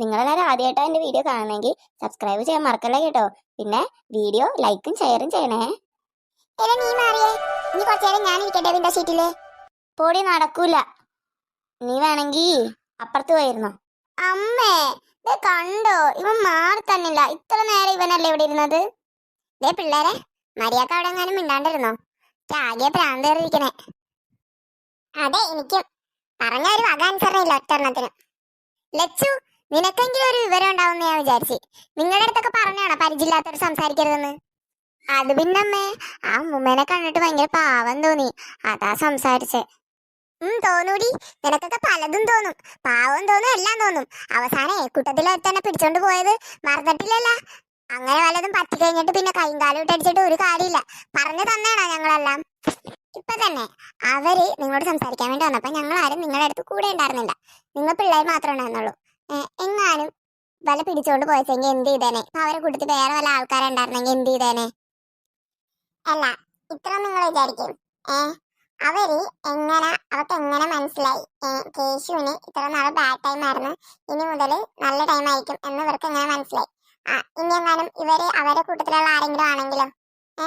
നിങ്ങളെല്ലാവരും ആദ്യമായിട്ടാണ് എന്റെ വീഡിയോ കാണണമെങ്കിൽ സബ്സ്ക്രൈബ് ചെയ്യാൻ മറക്കല്ല കേട്ടോ. പിന്നെ വീഡിയോ ലൈക്കും ഷെയറും ചെയ്യണേ. എടാ നീ മാറിയേ. ഇനി കുറച്ചു നേരം ഞാൻ ഇരിക്കട്ടെ വിൻഡോ സീറ്റിൽ പൊടി നടക്കൂല. നീ വേണമെങ്കി അപ്പുറത്ത് പോയിരുന്നോ? അമ്മേ ദേ കണ്ടോ? ഇവൻ മാറി തന്നില്ല. ഇത്ര നേരം ഇവനല്ലേ ഇവിടെ ഇരുന്നത്? ദേ പിള്ളേരെ മര്യാദ അവിടെ എങ്ങാനും മിണ്ടാണ്ടിരുന്നോ? ആകെ പ്രാന്തേറിയിരിക്കണേ അതെ എനിക്കും. പറഞ്ഞ ഒരു വക അനുസരണയില്ല ഒറ്റെണ്ണത്തിന് ലച്ചു നിനക്കെങ്കിലും ഒരു വിവരം ഉണ്ടാവുമെന്ന് ഞാൻ വിചാരിച്ചു. നിങ്ങളുടെ അടുത്തൊക്കെ പറഞ്ഞാണോ പരിചയമില്ലാത്തവർ സംസാരിക്കരുതെന്ന്? അത് പിന്നമ്മേ ആ മുമ്മേനെ കണ്ടിട്ട് ഭയങ്കര പാവം തോന്നി. അതാ സംസാരിച്ചേ. ഉം തോന്നൂടി. നിനക്കൊക്കെ പലതും തോന്നും. പാവം തോന്നും എല്ലാം തോന്നും. അവസാനം കൂട്ടത്തിലെ തന്നെ പിടിച്ചോണ്ട് പോയത് മറന്നിട്ടില്ലല്ല. അങ്ങനെ വല്ലതും പറ്റി കഴിഞ്ഞിട്ട് പിന്നെ കൈയും കാലും ഇട്ടടിച്ചിട്ട് ഒരു കാര്യമില്ല. പറഞ്ഞു തന്നേണോ ഞങ്ങളെല്ലാം? ഇപ്പൊ തന്നെ. അവർ നിങ്ങളോട് സംസാരിക്കാൻ വേണ്ടി വന്നപ്പോ ഞങ്ങൾ ആരും നിങ്ങളുടെ അടുത്ത് കൂടെ ഉണ്ടായിരുന്നില്ല. നിങ്ങൾ പിള്ളേർ മാത്രമേ ഉണ്ടായിരുന്നുള്ളൂ. എങ്ങാനും വല പിടിച്ചോണ്ട് പോയച്ചെങ്കിൽ എന്ത് ചെയ്തേനെ? അവരെ കൂട്ടത്തിൽ വേറെ വല്ല ആൾക്കാരുണ്ടായിരുന്നെങ്കിൽ എന്ത് ചെയ്തേനെ? അല്ല ഇത്ര നിങ്ങൾ വിചാരിക്കും. ഏ അവർ എങ്ങനെ അവർക്ക് എങ്ങനെ മനസ്സിലായി? കേശുവിന് ഇത്ര നാളെ ബാഡ് ടൈം ആയിരുന്നു. ഇനി മുതൽ നല്ല ടൈം ആയിരിക്കും എന്ന് ഇവർക്ക് എങ്ങനെ മനസ്സിലായി? ഇനി എങ്ങാനും ഇവർ അവരെ കൂട്ടത്തിലുള്ള ആരെങ്കിലും ആണെങ്കിലോ? ഏ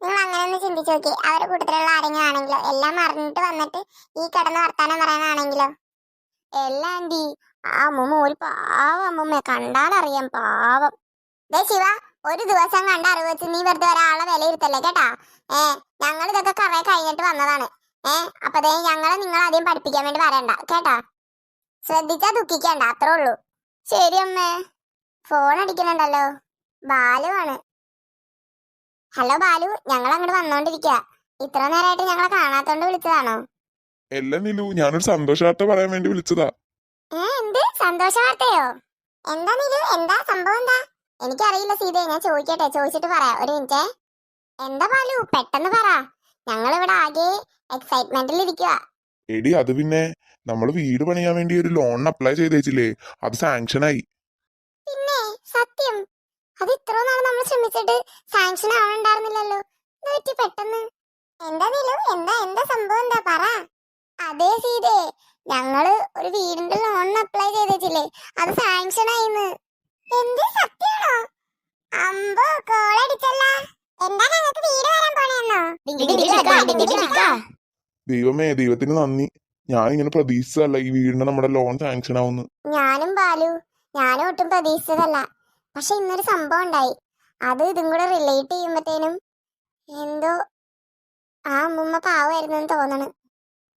നിങ്ങൾ അങ്ങനെ ഒന്ന് ചിന്തിച്ചു നോക്കി. അവരുടെ കൂട്ടത്തിലുള്ള ആരെങ്കിലും ആണെങ്കിലോ? എല്ലാം മറന്നിട്ട് വന്നിട്ട് ഈ കിടന്ന് വർത്താനം പറയാനാണെങ്കിലോ? എല്ലാം ആന്റി ആ അമ്മൂമ്മ ഒരു പാവം അമ്മൂമ്മ കണ്ടാലറിയാം പാവം. ദേ ശിവ ഒരു ദിവസം കണ്ട അറിവ് വെച്ച് നീ വെറുതെ ഒരാളെ വിലയിരുത്തല്ലേ കേട്ടാ? ഏ ഞങ്ങൾ ഇതൊക്കെ കുറെ കഴിഞ്ഞിട്ട് വന്നതാണ്. ഏ അപ്പൊ ദേ ഞങ്ങളെ നിങ്ങൾ ആദ്യം പഠിപ്പിക്കാൻ വേണ്ടി വരണ്ട കേട്ടാ? ശ്രദ്ധിച്ചാ ദുഃഖിക്കണ്ട അത്രേ ഉള്ളൂ. ശരി അമ്മേ. ഫോൺ അടിക്കുന്നുണ്ടല്ലോ. ബാലു ആണ്. ഹലോ ബാലു ഞങ്ങൾ അങ്ങോട്ട് വന്നോണ്ടിരിക്കുക ഇത്ര നേരമായിട്ട് ഞങ്ങളെ കാണാത്തോണ്ട് വിളിച്ചതാണോ? എല്ലാം നിലു ഞാനൊരു സന്തോഷാർത്ഥം പറയാൻ വേണ്ടി വിളിച്ചതാ. എന്ത്? സന്തോഷ വാർത്തയോ എന്താ സംഭവം എന്താ? എനിക്കറിയില്ല സീതയെ ഞാൻ ചോദിക്കട്ടെ ചോദിച്ചിട്ട് പറയാ. ഒരു മിനിറ്റ്. എന്താ പാലു പെട്ടെന്ന് പറ. ഞങ്ങൾ ഇവിടെ ആകെ എക്സൈറ്റ്മെന്റിൽ ഇരിക്കുക എടി അത് പിന്നെ നമ്മൾ വീട് പണിയാൻ വേണ്ടി ഒരു ലോൺ അപ്ലൈ ചെയ്തേച്ചില്ലേ? അത് സാങ്ഷൻ ആയി പിന്നെ സത്യം. അത് ഇത്ര നാൾ നമ്മൾ ശ്രമിച്ചിട്ട് സാങ്ഷൻ ആവണ്ടായിരുന്നില്ലല്ലോ പെട്ടെന്ന്. എന്താ നിലു? എന്താ? എന്താ സംഭവം എന്താ? പറ. അതേ സീതേ ഞങ്ങൾ ഒരു വീടിന്റെ ലോണിന് അപ്ലൈ ചെയ്തേച്ചില്ലേ അത് സാങ്ഷൻ ആയിന്ന്. എന്ത് സത്യാണോ അമ്പോ കോൾ അടിച്ചല്ല. എന്താ ഞങ്ങൾക്ക് വീട് വരാൻ പോണെന്നോ. ദൈവമേ ദൈവത്തിന് നന്ദി. ഞാൻ ഇങ്ങനെ പ്രതീക്ഷിച്ചതല്ല ഈ വീടിന് നമ്മുടെ ലോൺ സാങ്ഷൻ ആവുന്നു. ഞാനും ബാലു. ഞാനും ഒട്ടും പ്രതീക്ഷിച്ചതല്ല. പക്ഷെ ഇന്നൊരു സംഭവം ഉണ്ടായി. അത് ഇതും കൂടെ റിലേറ്റ് ചെയ്യുമ്പത്തേനും എന്തോ ആ അമ്മൂമ്മ പാവായിരുന്നു എന്ന് തോന്നണ്.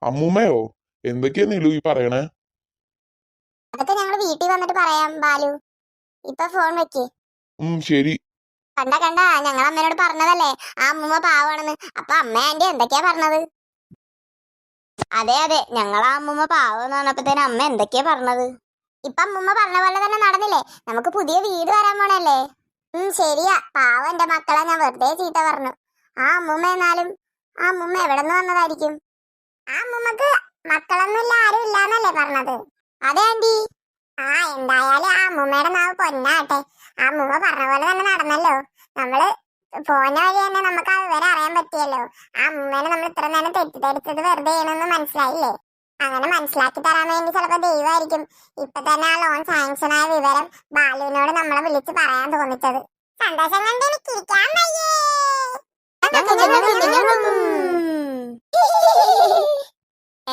അമ്മൂമ്മയോ? എന്തൊക്കെയാ നീലു ഈ പറയണേ? അതൊക്കെ ഞങ്ങൾ വീട്ടിൽ വന്നിട്ട് പറയാം ബാലു. ഇപ്പൊ ഫോൺ വെക്ക്. ഉം ശരി. കണ്ട കണ്ട ഞങ്ങൾ അമ്മേനോട് പറഞ്ഞതല്ലേ. ആ അമ്മ പാവാണെന്ന്. അപ്പൊ അമ്മ ആന്റി എന്തൊക്കെയാ പറഞ്ഞത്? അതെ അതെ. ഞങ്ങൾ ആ അമ്മൂമ്മ പാവെന്ന് എന്ന് അമ്മ എന്തൊക്കെയാ പറഞ്ഞത്? ഇപ്പൊ അമ്മൂമ്മ പറഞ്ഞ പോലെ തന്നെ നടന്നില്ലേ? നമുക്ക് പുതിയ വീട് വരാൻ പോണല്ലേ? ഉം ശരിയാ. പാവം എന്റെ മക്കളെ ഞാൻ വെറുതെ ചീത്ത പറഞ്ഞു. ആ അമ്മൂമ്മ എന്നാലും ആ അമ്മൂമ്മ എവിടെ നിന്ന് വന്നതായിരിക്കും? ആ അമ്മുമ്മക്ക് മക്കളൊന്നുമില്ല ആരും ഇല്ലാന്നല്ലേ പറഞ്ഞത്. അതെ ആന്റി. ആ എന്തായാലും ആ അമ്മൂമ്മയുടെ നാവ് പൊന്നാട്ടെ ആ അമ്മൂമ്മ പറഞ്ഞ പോലെ തന്നെ നടന്നല്ലോ. നമ്മൾ പോന്ന വഴി തന്നെ നമുക്ക് ആ വിവരം അറിയാൻ പറ്റിയല്ലോ. ആ അമ്മൂമ്മേനെ നമ്മൾ ഇത്ര നേരം തെറ്റിദ്ധരിച്ചത് വെറുതെ ചെയ്യണമെന്ന് മനസ്സിലായില്ലേ? അങ്ങനെ മനസ്സിലാക്കി തരാൻ വേണ്ടി ചിലപ്പോ ദൈവമായിരിക്കും. ഇപ്പൊ തന്നെ ആ ലോൺ സാങ്ഷൻ ആയ വിവരം ബാലുവിനോട് നമ്മളെ വിളിച്ച് പറയാൻ തോന്നിച്ചത്. സന്തോഷം കൊണ്ട്.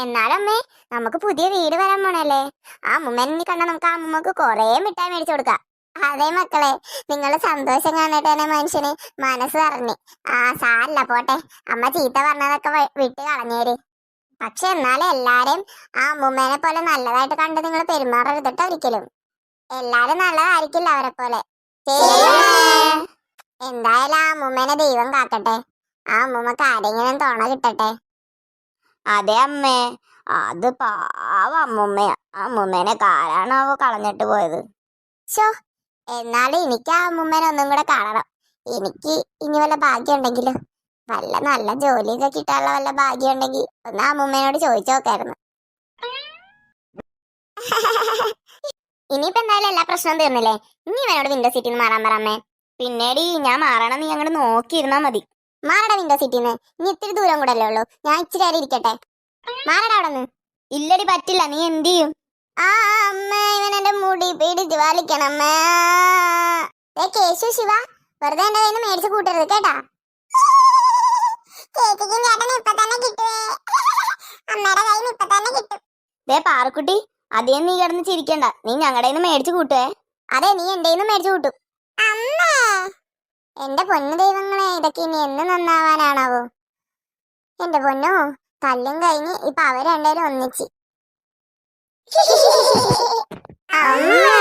എന്നാലമ്മേ നമുക്ക് പുതിയ വീട് വരാൻ പോണല്ലേ? ആ അമ്മമ്മേനെ കണ്ട നമുക്ക് ആ അമ്മൂമ്മക്ക് കൊറേ മിഠായി മേടിച്ചു കൊടുക്കാം. അതെ മക്കളെ നിങ്ങളെ സന്തോഷം കാണിട്ട് തന്നെ മനുഷ്യന്. മനസ്സ് പറഞ്ഞു ആ സാരല്ല പോട്ടെ. അമ്മ ചീത്ത പറഞ്ഞതൊക്കെ വിട്ട് കളഞ്ഞേര്. പക്ഷെ എന്നാലും എല്ലാരും ആ അമ്മൂമ്മേനെ പോലെ നല്ലതായിട്ട് കണ്ട് നിങ്ങൾ പെരുമാറരുതട്ടോ ഒരിക്കലും. എല്ലാരും നല്ലതായിരിക്കില്ല അവരെ പോലെ. എന്തായാലും ആ അമ്മൂമ്മേനെ ദൈവം കാക്കട്ടെ. ആ അമ്മൂമ്മക്ക് ആരെങ്കിലും തോണ കിട്ടട്ടെ. അതെ അമ്മേ. അത് പാവ അമ്മുമ്മയാ അമ്മുമ്മേനെ കാലാണാവോ കളഞ്ഞിട്ട് പോയത്? ഷോ എന്നാലും എനിക്ക് ആ അമ്മൂമ്മേനെ ഒന്നും കൂടെ കാണണം. എനിക്ക് ഇനി വല്ല ഭാഗ്യം ഉണ്ടെങ്കിലും? നല്ല നല്ല ജോലിയൊക്കെ കിട്ടാനുള്ള വല്ല ഭാഗ്യം ഉണ്ടെങ്കിൽ ഒന്ന് അമ്മൂമ്മേനോട് ചോദിച്ചു നോക്കായിരുന്നു. ഇനിയിപ്പോ എന്തായാലും എല്ലാ പ്രശ്നവും തീർന്നില്ലേ? ഇനി ഇവനോട് വിൻഡോ സീറ്റിൽ നിന്ന് മാറാൻ പറമ്മേ പിന്നീട് ഞാൻ മാറണം നീ അങ്ങോട്ട് നോക്കിയിരുന്നാ മതി. മാറടാ വിൻഡോ സീറ്റിൽ നിന്ന് ഇനി ഇത്തിരി ദൂരം കൂടെ അല്ലേ ഉള്ളൂ. ഞാൻ ഇച്ചിരി നേരം ഇരിക്കട്ടെ. മാറട അവിടെ നിന്ന് ഇല്ലടി പറ്റില്ല. നീ എന്ത് ചെയ്യും? ആ അമ്മ ഇവൻ എന്റെ മുടി പിടിച്ച് ദേ കേശു ശിവ വെറുതെ എന്റെ കയ്യിൽ മേടിച്ച് കൂട്ടരുത് കേട്ടാ? ചേച്ചിക്കും അതേ തന്നെ കിട്ടുവേ. അമ്മയുടെ കയ്യിൽ തന്നെ കിട്ടും. ദേ അധികം നീ കിടന്ന് ചിരിക്കണ്ട. നീ ഞങ്ങളുടെ മേടിച്ചു കൂട്ടുവേ. അതെ നീ എന്റെ മേടിച്ചു കൂട്ടും. എന്റെ പൊന്നു ദൈവങ്ങളെ ഇതൊക്കെ ഇനി എന്ന് നന്നാവാനാണാവോ? എന്റെ പൊന്നോ തല്ലും കഴിഞ്ഞ് ഇപ്പൊ അവർ രണ്ടുപേരും ഒന്നിച്ച്. അമ്മേ!